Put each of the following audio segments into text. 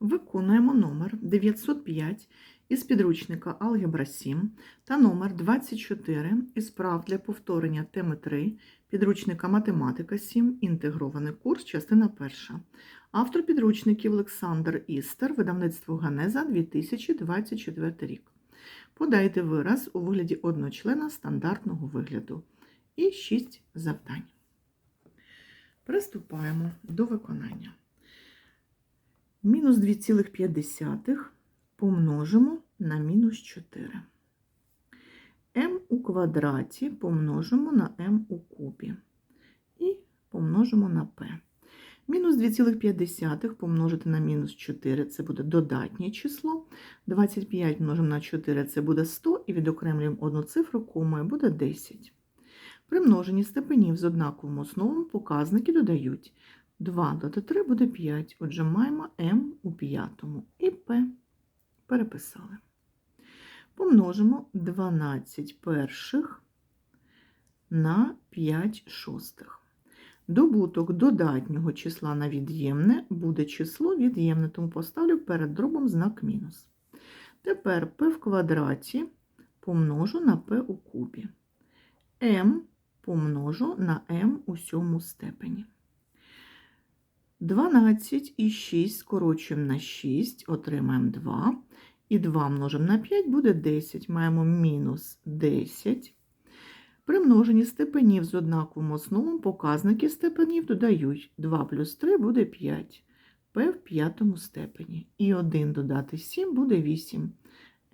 Виконуємо номер 905 із підручника Алгебра 7 та номер 24 із прав для повторення теми 3 підручника Математика 7, інтегрований курс, частина 1. Автор підручників Олександр Істер, видавництво Ганеза 2024 рік. Подайте вираз у вигляді одночлена стандартного вигляду. І 6 завдань. Приступаємо до виконання. Мінус 2,5 помножимо на мінус 4. m у квадраті помножимо на m у кубі. І помножимо на p. Мінус 2,5 помножити на мінус 4 це буде додатнє число. 25 множимо на 4 це буде 100, і відокремлюємо одну цифру, комою буде 10. При множенні степенів з однаковим основом показники додають 2 додати 3 буде 5. Отже, маємо m у п'ятому і p переписали. Помножимо 12 перших на 5 шостих. Добуток додатнього числа на від'ємне буде число від'ємне, тому поставлю перед дробом знак мінус. Тепер p в квадраті помножу на p у кубі. m помножу на m у сьому степені. 12 і 6 скорочуємо на 6, отримаємо 2. І 2 множимо на 5 буде 10. Маємо мінус 10. При множенні степенів з однаковим основом показники степенів додають 2 плюс 3 буде 5. P в п'ятому степені. І 1 додати 7 буде 8.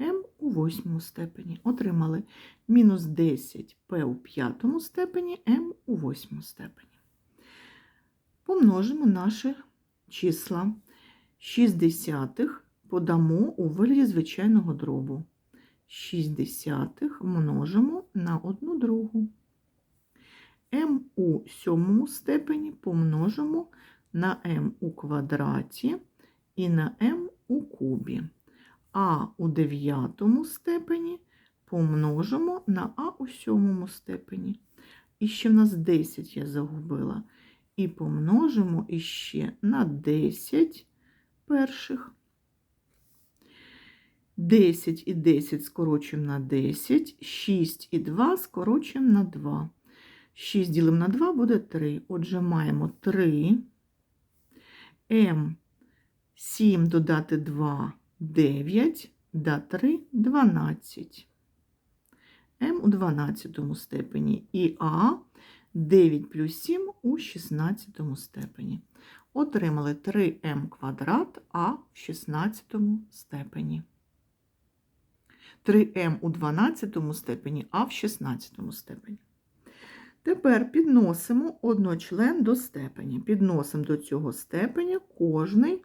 М у восьмому степені. Отримали мінус 10 P у п'ятому степені, М у восьмому степені. Помножимо наші числа. 6 десятих подамо у вигляді звичайного дробу. 6 десятих множимо на 1 другу. М у сьомому степені помножимо на М у квадраті і на М у кубі. А у дев'ятому степені помножимо на А у сьомому степені. І ще в нас 10 я загубила. І помножимо іще на 10 перших. 10 і 10 скорочуємо на 10, 6 і 2 скорочуємо на 2. 6 ділимо на 2 буде 3. Отже, маємо 3. М 7 додати 2 9, да 3 12. М у 12 степені і А 9 плюс 7 у 16 степені. Отримали 3М квадрат А в 16 степені. 3М у 12 степені, А в 16 степені. Тепер підносимо одночлен до степені. Підносимо до цього степеня кожний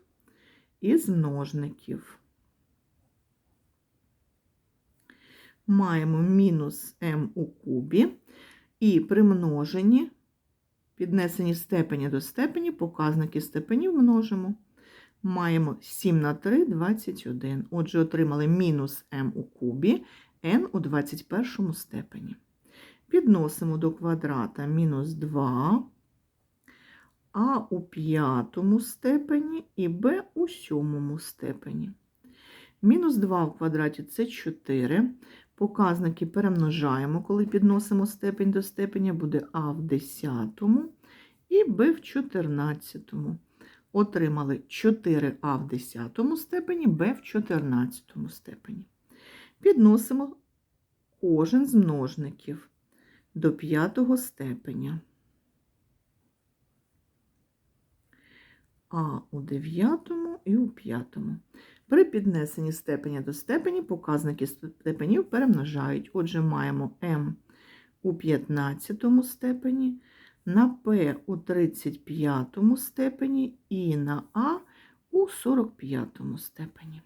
із множників. Маємо мінус m у кубі, і при множенні, піднесені степені до степені, показники степенів множимо. Маємо 7 на 3 21. Отже, отримали мінус m у кубі, n у 21 степені. Підносимо до квадрата мінус 2, а у п'ятому степені і b у сьомому степені. Мінус 2 в квадраті це 4. Показники перемножаємо, коли підносимо степень до степеня, буде А в 10 і Б в 14. Отримали 4А в 10 степені, Б в 14 степені. Підносимо кожен з множників до 5 степеня. А у 9 і у 5. При піднесенні степеня до степені показники степенів перемножають. Отже, маємо m у 15 степені, на p у 35 степені і на А у 45 степені.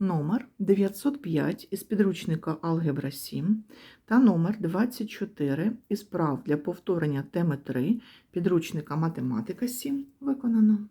Номер 905 із підручника Алгебра 7 та номер 24 із прав для повторення теми 3 підручника Математика 7 виконано.